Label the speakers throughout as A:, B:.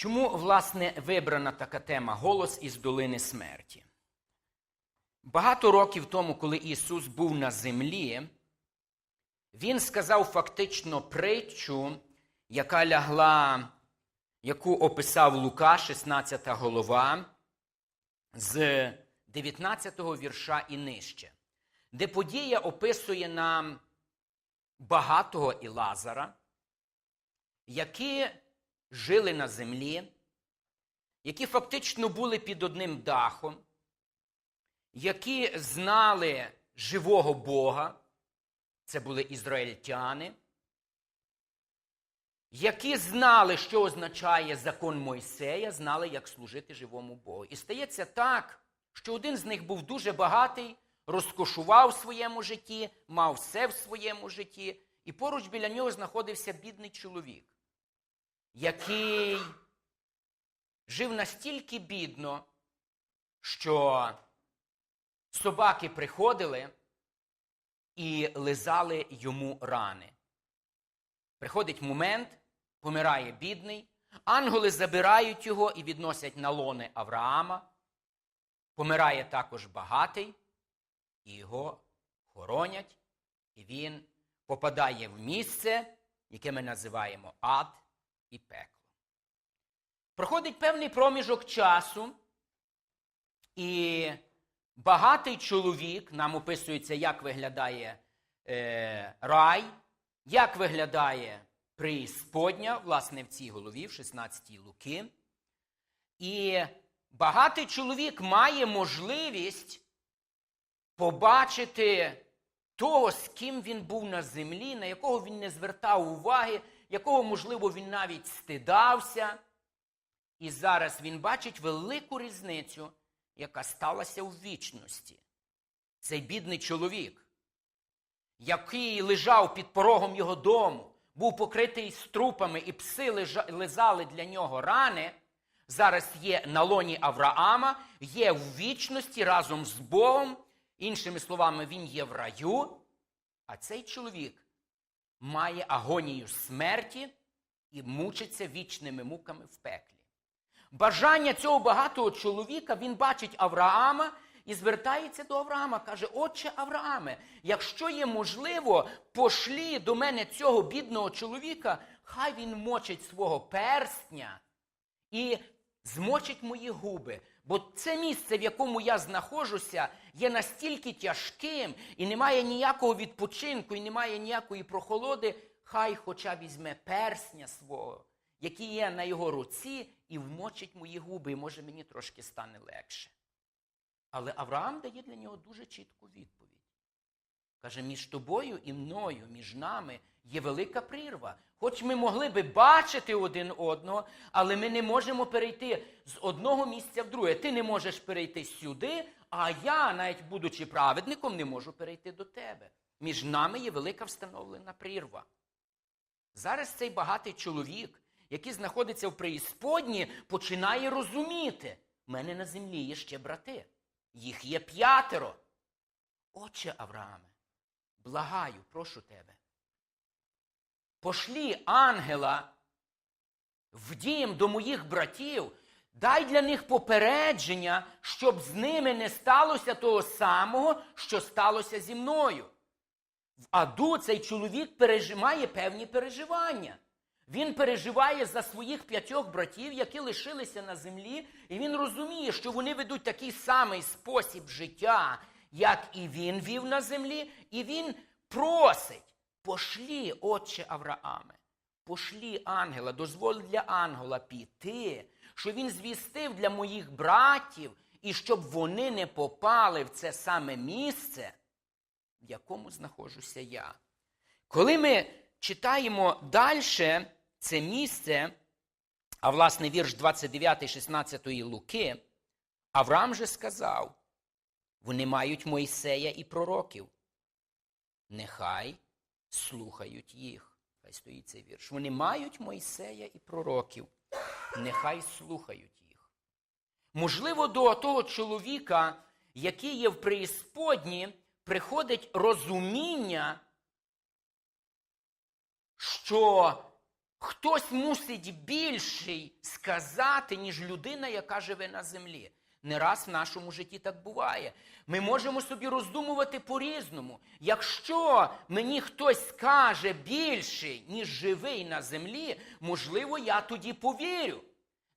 A: Чому, власне, вибрана така тема Голос із долини смерті? Багато років тому, коли Ісус був на землі, Він сказав фактично притчу, яка лягла, яку описав Лука, 16 голова, з 19 вірша і нижче, де подія описує нам багатого і Лазара, які жили на землі, які фактично були під одним дахом, які знали живого Бога, це були ізраїльтяни, які знали, що означає закон Мойсея, знали, як служити живому Богу. І стається так, що один з них був дуже багатий, розкошував в своєму житті, мав все в своєму житті, і поруч біля нього знаходився бідний чоловік, який жив настільки бідно, що собаки приходили і лизали йому рани. Приходить момент, помирає бідний, ангели забирають його і відносять на лони Авраама. Помирає також багатий, і його хоронять, і він попадає в місце, яке ми називаємо ад і пекло. Проходить певний проміжок часу, і багатий чоловік, нам описується, як виглядає е, рай, як виглядає преісподня, власне, в цій голові, в 16 й Луки. І багатий чоловік має можливість побачити того, з ким він був на землі, на якого він не звертав уваги, якого, можливо, він навіть стидався. І зараз він бачить велику різницю, яка сталася у вічності. Цей бідний чоловік, який лежав під порогом його дому, був покритий струпами, і пси лизали для нього рани, зараз є на лоні Авраама, є в вічності разом з Богом. Іншими словами, він є в раю, а цей чоловік має агонію смерті і мучиться вічними муками в пеклі. Бажання цього багатого чоловіка він бачить Авраама і звертається до Авраама. Каже: Отче Аврааме, якщо є можливо, пошлі до мене цього бідного чоловіка, хай він мочить свого перстня і змочить мої губи. Бо це місце, в якому я знаходжуся, є настільки тяжким, і немає ніякого відпочинку, і немає ніякої прохолоди, хай хоча візьме персня свого, який є на його руці, і вмочить мої губи, і може мені трошки стане легше. Але Авраам дає для нього дуже чітку відповідь. Каже, між тобою і мною, між нами є велика прірва. Хоч ми могли би бачити один одного, але ми не можемо перейти з одного місця в друге. Ти не можеш перейти сюди, а я, навіть будучи праведником, не можу перейти до тебе. Між нами є велика встановлена прірва. Зараз цей багатий чоловік, який знаходиться в преісподні, починає розуміти: в мене на землі є ще брати. Їх є п'ятеро. Отче Аврааме, благаю, прошу тебе. Пошлі ангела в дім до моїх братів, дай для них попередження, щоб з ними не сталося того самого, що сталося зі мною. В аду цей чоловік пережимає певні переживання. Він переживає за своїх п'ятьох братів, які лишилися на землі, і він розуміє, що вони ведуть такий самий спосіб життя, як і він вів на землі, і він просить: пошлі, отче Аврааме, пошлі ангела, дозволь для ангела піти, що він звістив для моїх братів, і щоб вони не попали в це саме місце, в якому знаходжуся я. Коли ми читаємо далі це місце, а власне вірш 29, 16 Луки, Авраам же сказав: вони мають Мойсея і пророків. Нехай слухають їх. Хай стоїть цей вірш. Вони мають Мойсея і пророків. Нехай слухають їх. Можливо, до того чоловіка, який є в преісподні, приходить розуміння, що хтось мусить більший сказати, ніж людина, яка живе на землі. Не раз в нашому житті так буває. Ми можемо собі роздумувати по-різному. Якщо мені хтось скаже більше, ніж живий на землі, можливо, я тоді повірю.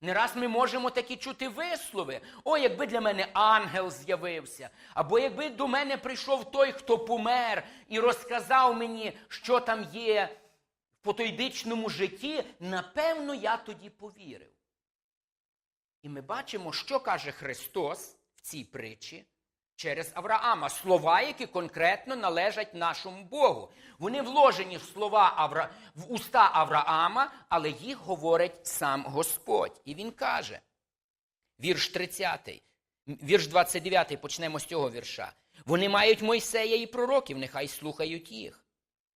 A: Не раз ми можемо такі чути вислови. О, якби для мене ангел з'явився, або якби до мене прийшов той, хто помер, і розказав мені, що там є в потойбічному житті, напевно, я тоді повірив. І ми бачимо, що каже Христос в цій притчі через Авраама. Слова, які конкретно належать нашому Богу. Вони вложені в слова Авра... в уста Авраама, але їх говорить сам Господь. І він каже: вірш 30, вірш 29, почнемо з цього вірша. Вони мають Мойсея і пророків, нехай слухають їх.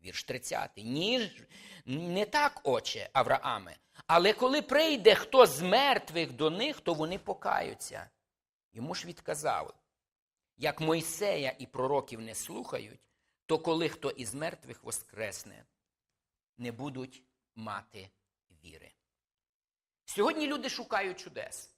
A: Вірш 30. Ні, не так, отче, Аврааме. Але коли прийде хто з мертвих до них, то вони покаються. Йому ж відказали, як Мойсея і пророків не слухають, то коли хто із мертвих воскресне, не будуть мати віри. Сьогодні люди шукають чудес.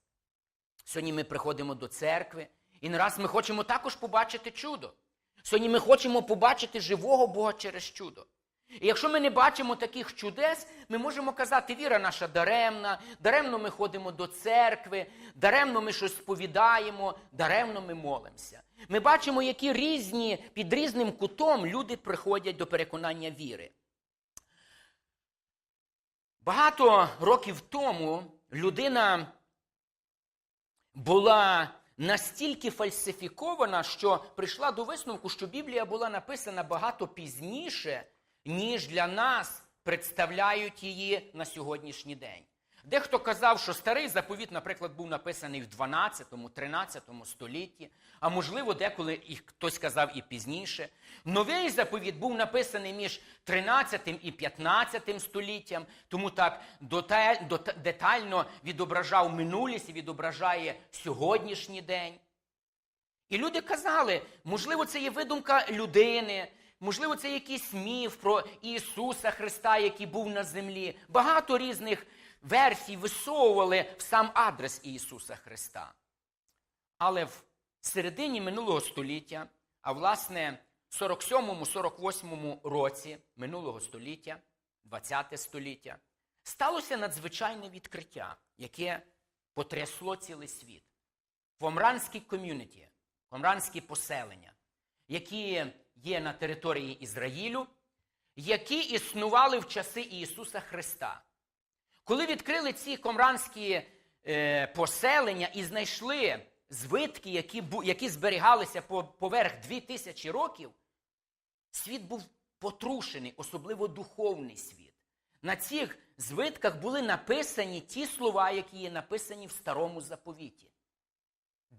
A: Сьогодні ми приходимо до церкви, і не раз ми хочемо також побачити чудо. Сьогодні ми хочемо побачити живого Бога через чудо. І якщо ми не бачимо таких чудес, ми можемо казати, віра наша даремна, даремно ми ходимо до церкви, даремно ми щось сповідаємо, даремно ми молимося. Ми бачимо, які різні, під різним кутом люди приходять до переконання віри. Багато років тому людина була настільки фальсифікована, що прийшла до висновку, що Біблія була написана багато пізніше, ніж для нас представляють її на сьогоднішній день. Дехто казав, що старий заповіт, наприклад, був написаний в 12-13 столітті, а можливо, деколи і хтось казав і пізніше. Новий заповіт був написаний між 13 і 15 століттям, тому так детально відображав минулість і відображає сьогоднішній день. І люди казали, можливо, це є видумка людини, можливо, це якийсь міф про Ісуса Христа, який був на землі. Багато різних версій висовували в сам адрес Ісуса Христа. Але в середині минулого століття, а власне, в 47-48 році минулого століття, 20 століття, сталося надзвичайне відкриття, яке потрясло цілий світ. Помранські ком'юніті, помранські поселення, які є на території Ізраїлю, які існували в часи Ісуса Христа. Коли відкрили ці комранські е, поселення і знайшли звитки, які, які зберігалися по, поверх 2000 років, світ був потрушений, особливо духовний світ. На цих звитках були написані ті слова, які є написані в старому заповіті.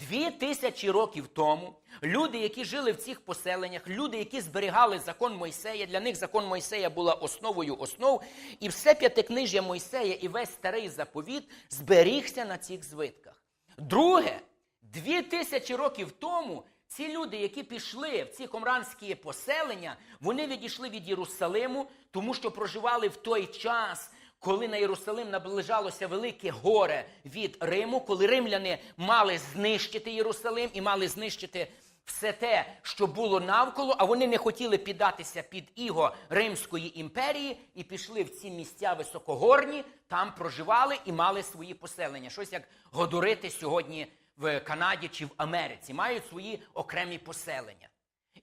A: Дві тисячі років тому люди, які жили в цих поселеннях, люди, які зберігали закон Мойсея, для них закон Мойсея була основою основ, і все п'ятикнижжя Мойсея і весь старий заповіт зберігся на цих звитках. Друге, дві тисячі років тому ці люди, які пішли в ці комранські поселення, вони відійшли від Єрусалиму, тому що проживали в той час, коли на Єрусалим наближалося велике горе від Риму, коли римляни мали знищити Єрусалим і мали знищити все те, що було навколо, а вони не хотіли піддатися під іго Римської імперії і пішли в ці місця високогорні, там проживали і мали свої поселення. Щось як годорити сьогодні в Канаді чи в Америці, мають свої окремі поселення.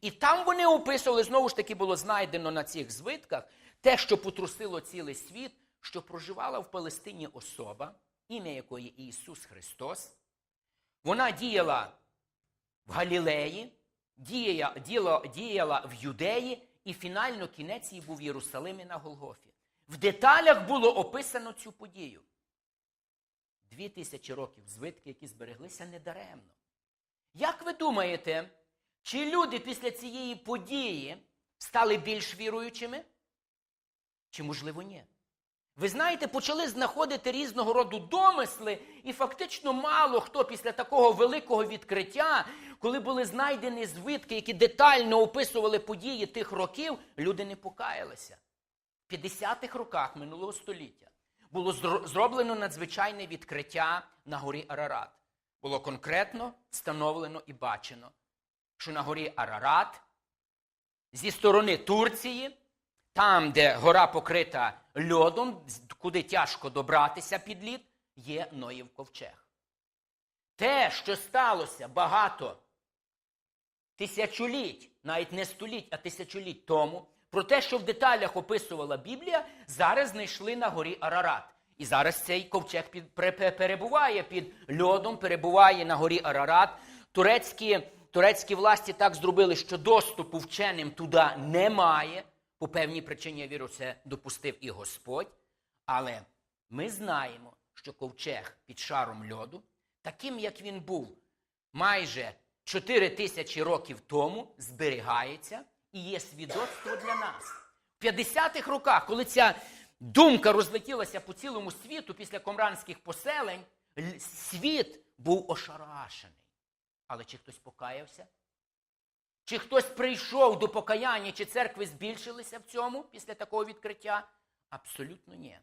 A: І там вони описували, знову ж таки було знайдено на цих звитках те, що потрусило цілий світ, що проживала в Палестині особа, ім'я якої Ісус Христос. Вона діяла в Галілеї, діяла, діяла, діяла в Юдеї, і фінально кінець її був в Єрусалимі на Голгофі. В деталях було описано цю подію. Дві тисячі років звитки, які збереглися недаремно. Як ви думаєте, чи люди після цієї події стали більш віруючими? Чи, можливо, ні? Ви знаєте, почали знаходити різного роду домисли, і фактично мало хто після такого великого відкриття, коли були знайдені звитки, які детально описували події тих років, люди не покаялися. в 50-х роках минулого століття було зроблено надзвичайне відкриття на горі Арарат. Було конкретно встановлено і бачено, що на горі Арарат зі сторони Турції, там, де гора покрита льодом, куди тяжко добратися під лід, є Ноїв ковчег. Те, що сталося багато тисячоліть, навіть не століть, а тисячоліть тому, про те, що в деталях описувала Біблія, зараз знайшли на горі Арарат. І зараз цей ковчег під, перебуває під льодом, перебуває на горі Арарат. Турецькі, турецькі власті так зробили, що доступу вченим туди немає. По певній причині я вірю, це допустив і Господь. Але ми знаємо, що ковчег під шаром льоду, таким як він був майже 4 тисячі років тому, зберігається і є свідоцтво для нас. В 50-х роках, коли ця думка розлетілася по цілому світу після комранських поселень, світ був ошарашений. Але чи хтось покаявся? Чи хтось прийшов до покаяння, чи церкви збільшилися в цьому після такого відкриття? Абсолютно ні.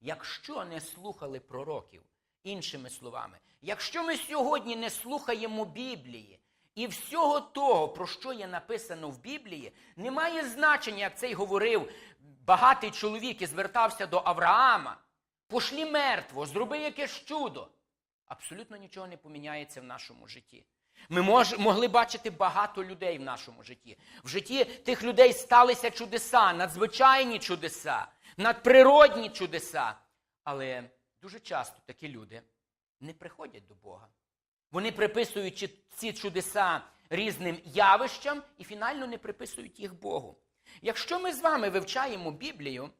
A: Якщо не слухали пророків, іншими словами, якщо ми сьогодні не слухаємо Біблії і всього того, про що є написано в Біблії, не має значення, як цей говорив багатий чоловік і звертався до Авраама. Пошлі мертво, зроби якесь чудо. Абсолютно нічого не поміняється в нашому житті. Ми мож, могли бачити багато людей в нашому житті. В житті тих людей сталися чудеса, надзвичайні чудеса, надприродні чудеса. Але дуже часто такі люди не приходять до Бога. Вони приписують ці чудеса різним явищам і фінально не приписують їх Богу. Якщо ми з вами вивчаємо Біблію,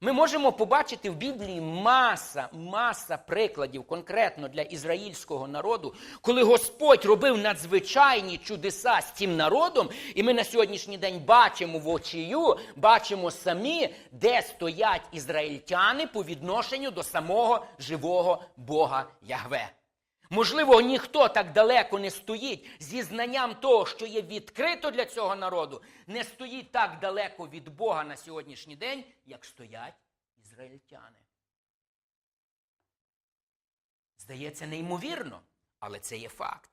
A: ми можемо побачити в Біблії маса, маса прикладів конкретно для ізраїльського народу, коли Господь робив надзвичайні чудеса з цим народом, і ми на сьогоднішній день бачимо в очію, бачимо самі, де стоять ізраїльтяни по відношенню до самого живого Бога Ягве. Можливо, ніхто так далеко не стоїть зі знанням того, що є відкрито для цього народу, не стоїть так далеко від Бога на сьогоднішній день, як стоять ізраїльтяни. Здається, неймовірно, але це є факт.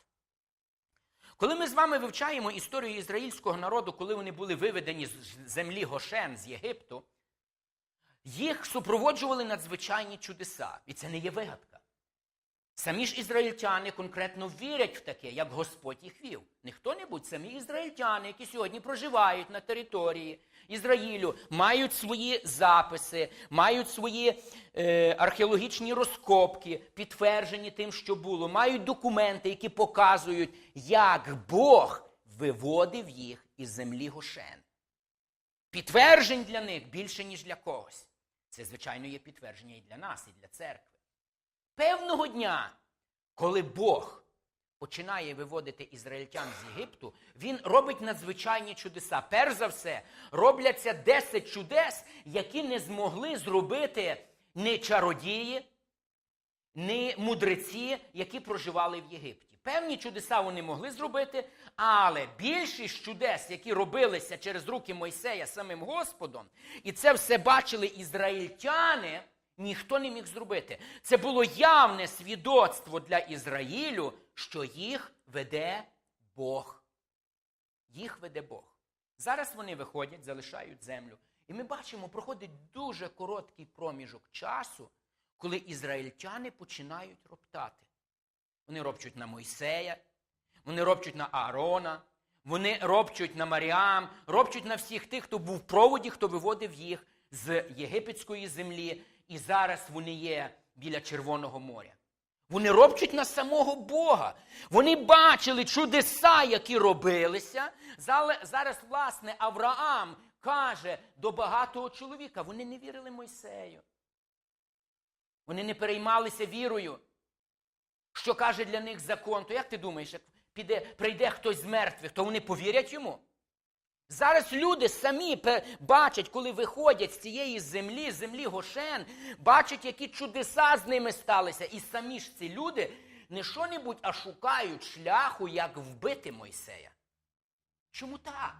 A: Коли ми з вами вивчаємо історію ізраїльського народу, коли вони були виведені з землі Гошен з Єгипту, їх супроводжували надзвичайні чудеса. І це не є вигадка. Самі ж ізраїльтяни конкретно вірять в таке, як Господь їх вів. Не хто-небудь, самі ізраїльтяни, які сьогодні проживають на території Ізраїлю, мають свої записи, мають свої е, археологічні розкопки, підтверджені тим, що було, мають документи, які показують, як Бог виводив їх із землі Гошен. Підтверджень для них більше, ніж для когось. Це, звичайно, є підтвердження і для нас, і для церкви. Певного дня, коли Бог починає виводити ізраїльтян з Єгипту, він робить надзвичайні чудеса. Перш за все, робляться 10 чудес, які не змогли зробити ні чародії, ні мудреці, які проживали в Єгипті. Певні чудеса вони могли зробити, але більшість чудес, які робилися через руки Мойсея самим Господом, і це все бачили ізраїльтяни, ніхто не міг зробити. Це було явне свідоцтво для Ізраїлю, що їх веде Бог. Їх веде Бог. Зараз вони виходять, залишають землю. І ми бачимо, проходить дуже короткий проміжок часу, коли ізраїльтяни починають роптати. Вони ропчуть на Мойсея, вони ропчуть на Аарона, вони ропчуть на Маріам, ропчуть на всіх тих, хто був в проводі, хто виводив їх з єгипетської землі, і зараз вони є біля Червоного моря. Вони ропчуть на самого Бога. Вони бачили чудеса, які робилися. Зараз, власне, Авраам каже до багатого чоловіка: вони не вірили Мойсею. Вони не переймалися вірою. Що каже для них закон, то як ти думаєш, як піде, прийде хтось з мертвих, то вони повірять йому? Зараз люди самі бачать, коли виходять з цієї землі, землі Гошен, бачать, які чудеса з ними сталися. І самі ж ці люди не що-небудь, а шукають шляху, як вбити Мойсея. Чому так?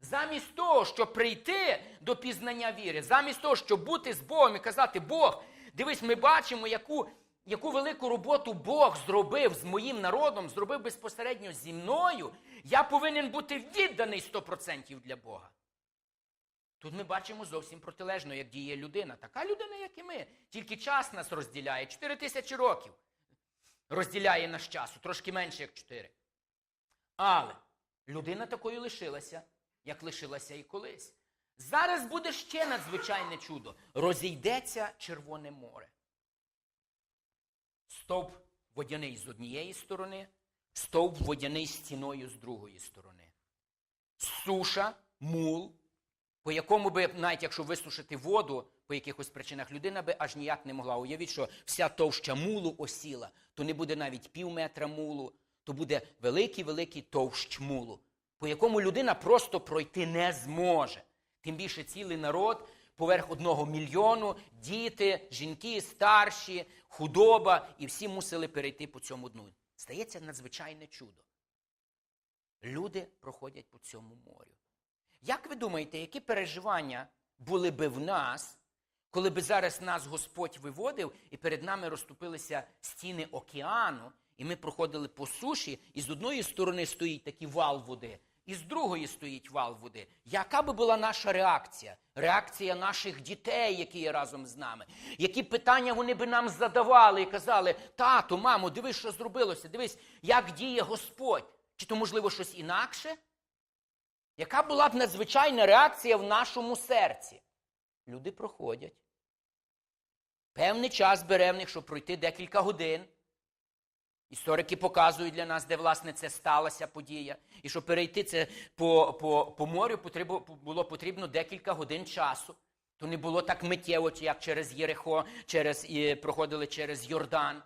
A: Замість того, щоб прийти до пізнання віри, замість того, щоб бути з Богом і казати, Бог, дивись, ми бачимо, яку, яку велику роботу Бог зробив з моїм народом, зробив безпосередньо зі мною, я повинен бути відданий 100% для Бога. Тут ми бачимо зовсім протилежно, як діє людина. Така людина, як і ми. Тільки час нас розділяє. 4 тисячі років розділяє наш часу, трошки менше, як 4. Але людина такою лишилася, як лишилася і колись. Зараз буде ще надзвичайне чудо. Розійдеться Червоне море. Стовп водяний з однієї сторони, стовп водяний стіною з другої сторони. Суша, мул, по якому би, навіть якщо висушити воду по якихось причинах, людина би аж ніяк не могла. Уявіть, що вся товща мулу осіла, то не буде навіть пів метра мулу, то буде великий-великий товщ мулу, по якому людина просто пройти не зможе. Тим більше цілий народ, поверх одного мільйону, діти, жінки, старші, худоба, і всі мусили перейти по цьому дну. Стається надзвичайне чудо. Люди проходять по цьому морю. Як ви думаєте, які переживання були би в нас, коли би зараз нас Господь виводив і перед нами розступилися стіни океану, і ми проходили по суші, і з одної сторони стоїть такий вал води, і з другої стоїть вал води. Яка би була наша реакція? Реакція наших дітей, які є разом з нами? Які питання вони би нам задавали і казали: тато, мамо, дивись, що зробилося, дивись, як діє Господь. Чи то, можливо, щось інакше? Яка була б надзвичайна реакція в нашому серці? Люди проходять. Певний час бере щоб пройти декілька годин. Історики показують для нас, де, власне, це сталася подія. І щоб перейти це по, по, по морю, потрібно, було потрібно декілька годин часу. То не було так миттєво, як через Єрихо, через, і проходили через Йордан.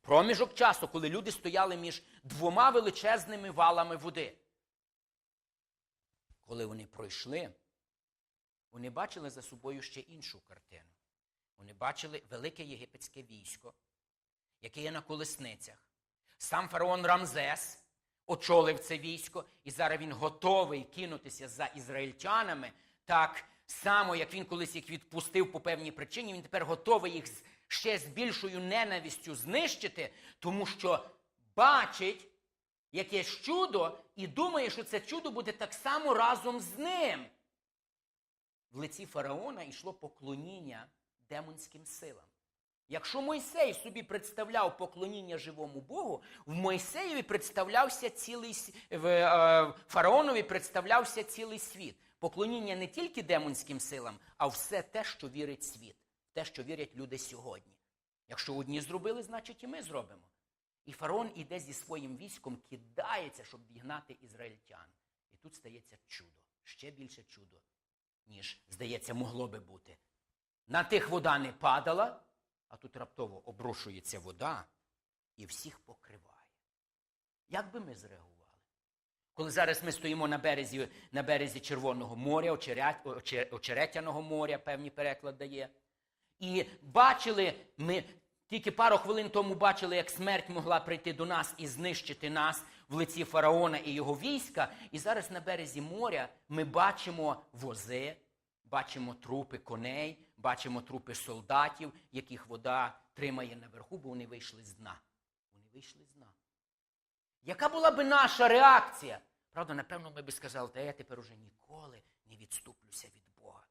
A: Проміжок часу, коли люди стояли між двома величезними валами води. Коли вони пройшли, вони бачили за собою ще іншу картину. Вони бачили велике єгипетське військо, яке є на колесницях. Сам фараон Рамзес очолив це військо, і зараз він готовий кинутися за ізраїльтянами, так само, як він колись їх відпустив по певній причині, він тепер готовий їх ще з більшою ненавистю знищити, тому що бачить якесь чудо і думає, що це чудо буде так само разом з ним. В лиці фараона йшло поклоніння демонським силам. Якщо Мойсей собі представляв поклоніння живому Богу, в Мойсеєві представлявся цілий в е, фараонові представлявся цілий світ. Поклоніння не тільки демонським силам, а все те, що вірить світ, те, що вірять люди сьогодні. Якщо одні зробили, значить і ми зробимо. І фараон іде зі своїм військом, кидається, щоб вігнати ізраїльтян. І тут стається чудо, ще більше чудо, ніж, здається, могло би бути. На тих вода не падала, а тут раптово обрушується вода і всіх покриває. Як би ми зреагували? Коли зараз ми стоїмо на березі, на березі Червоного моря, очеретяного моря, певні переклад дає, і бачили, ми тільки пару хвилин тому бачили, як смерть могла прийти до нас і знищити нас в лиці фараона і його війська. І зараз на березі моря ми бачимо вози, бачимо трупи коней, бачимо трупи солдатів, яких вода тримає наверху, бо вони вийшли з дна. Вони вийшли з дна. Яка була би наша реакція? Правда, напевно, ми би сказали, та я тепер уже ніколи не відступлюся від Бога.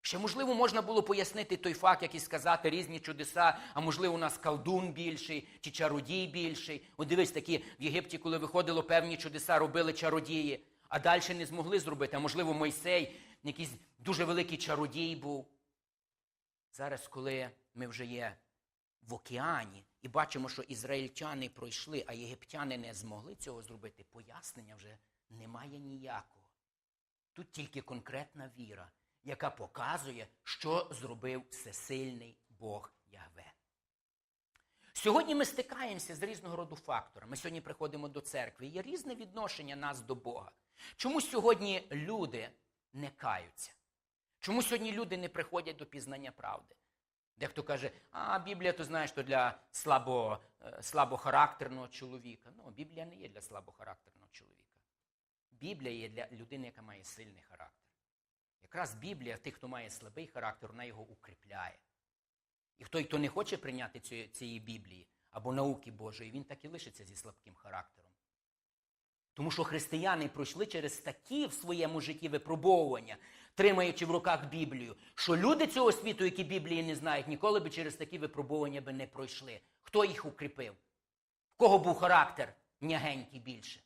A: Ще, можливо, можна було пояснити той факт, як і сказати різні чудеса, а можливо, у нас колдун більший чи чародій більший. От дивись, такі в Єгипті, коли виходило певні чудеса, робили чародії, а далі не змогли зробити. А можливо, Мойсей, якийсь дуже великий чародій був. Зараз, коли ми вже є в океані і бачимо, що ізраїльтяни пройшли, а єгиптяни не змогли цього зробити, пояснення вже немає ніякого. Тут тільки конкретна віра, яка показує, що зробив всесильний Бог Ягве. Сьогодні ми стикаємося з різного роду факторами. Ми сьогодні приходимо до церкви. Є різне відношення нас до Бога. Чому сьогодні люди не каються? Чому сьогодні люди не приходять до пізнання правди? Дехто каже, а Біблія, то знаєш, то для слабо, е, слабохарактерного чоловіка. Ну, Біблія не є для слабохарактерного чоловіка. Біблія є для людини, яка має сильний характер. Якраз Біблія, тих, хто має слабий характер, вона його укріпляє. І той, хто не хоче прийняти цієї Біблії або науки Божої, він так і лишиться зі слабким характером. Тому що християни пройшли через такі в своєму житті випробовування, тримаючи в руках Біблію, що люди цього світу, які Біблії не знають, ніколи би через такі випробування би не пройшли. Хто їх укріпив? В кого був характер м'ягенький більше?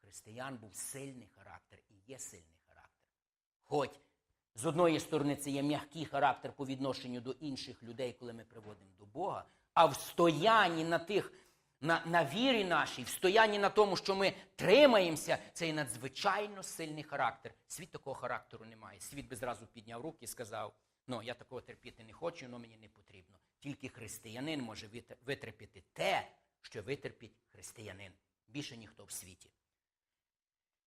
A: Християн був сильний характер і є сильний характер. Хоч з одної сторони це є м'який характер по відношенню до інших людей, коли ми приводимо до Бога, а в стоянні на тих, на, на вірі нашій, в стоянні на тому, що ми тримаємося, це є надзвичайно сильний характер. Світ такого характеру не має. Світ би зразу підняв руки і сказав: ну, я такого терпіти не хочу, але мені не потрібно. Тільки християнин може витерпіти те, що витерпить християнин. Більше ніхто в світі.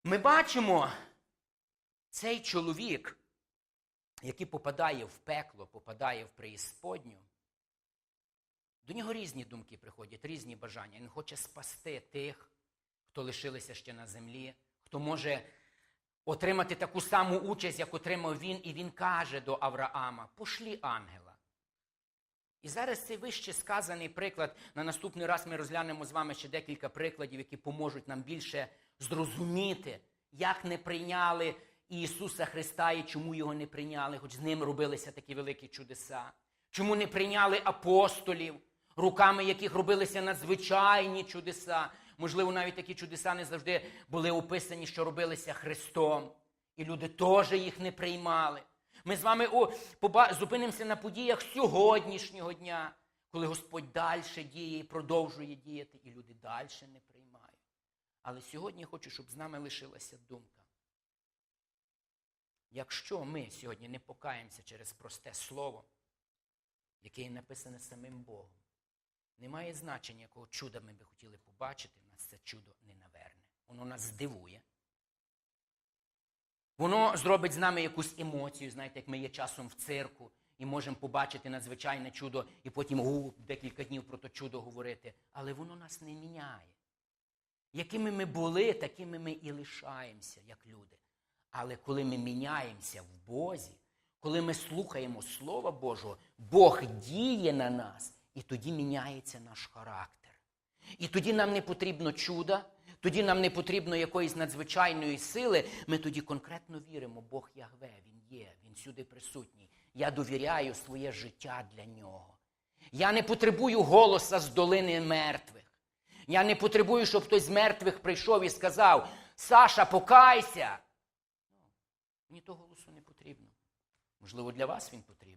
A: Ми бачимо цей чоловік, який попадає в пекло, попадає в преісподню. До нього різні думки приходять, різні бажання. Він хоче спасти тих, хто лишилися ще на землі, хто може отримати таку саму участь, як отримав він, і він каже до Авраама: пошлі ангела. І зараз цей вище сказаний приклад. На наступний раз ми розглянемо з вами ще декілька прикладів, які поможуть нам більше зрозуміти, як не прийняли Ісуса Христа і чому його не прийняли, хоч з ним робилися такі великі чудеса. Чому не прийняли апостолів, руками яких робилися надзвичайні чудеса. Можливо, навіть такі чудеса не завжди були описані, що робилися Христом. І люди теж їх не приймали. Ми з вами о, поба- зупинимося на подіях сьогоднішнього дня, коли Господь далі діє і продовжує діяти, і люди далі не приймають. Але сьогодні я хочу, щоб з нами лишилася думка. Якщо ми сьогодні не покаємося через просте слово, яке є написане самим Богом, немає значення, якого чуда ми би хотіли побачити, нас це чудо не наверне. Воно нас здивує. Воно зробить з нами якусь емоцію, знаєте, як ми є часом в цирку і можемо побачити надзвичайне чудо, і потім у, декілька днів про то чудо говорити. Але воно нас не міняє. Якими ми були, такими ми і лишаємося, як люди. Але коли ми міняємося в Бозі, коли ми слухаємо Слова Божого, Бог діє на нас, і тоді міняється наш характер. І тоді нам не потрібно чуда, тоді нам не потрібно якоїсь надзвичайної сили. Ми тоді конкретно віримо, Бог Ягве, Він є, Він сюди присутній. Я довіряю своє життя для нього. Я не потребую голоса з долини мертвих. Я не потребую, щоб хтось з мертвих прийшов і сказав: Саша, покайся. Ну, Мені того голосу не потрібно. Можливо, для вас він потрібний.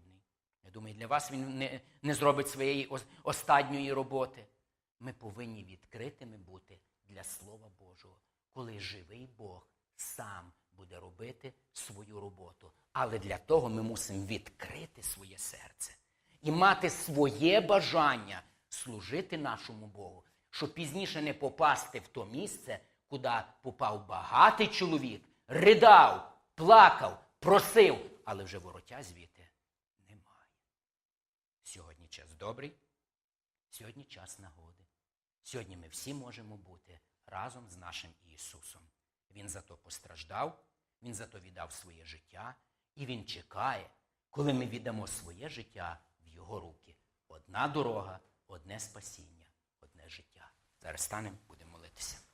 A: Я думаю, для вас він не, не зробить своєї останньої роботи. Ми повинні відкритими бути для Слова Божого, коли живий Бог сам буде робити свою роботу. Але для того ми мусимо відкрити своє серце і мати своє бажання служити нашому Богу, щоб пізніше не попасти в то місце, куди попав багатий чоловік, ридав, плакав, просив, але вже вороття звідти немає. Сьогодні час добрий, сьогодні час нагоди. Сьогодні ми всі можемо бути разом з нашим Ісусом. Він за то постраждав, Він за то віддав своє життя, і Він чекає, коли ми віддамо своє життя в Його руки. Одна дорога, одне спасіння, одне життя. Зараз станемо, будемо молитися.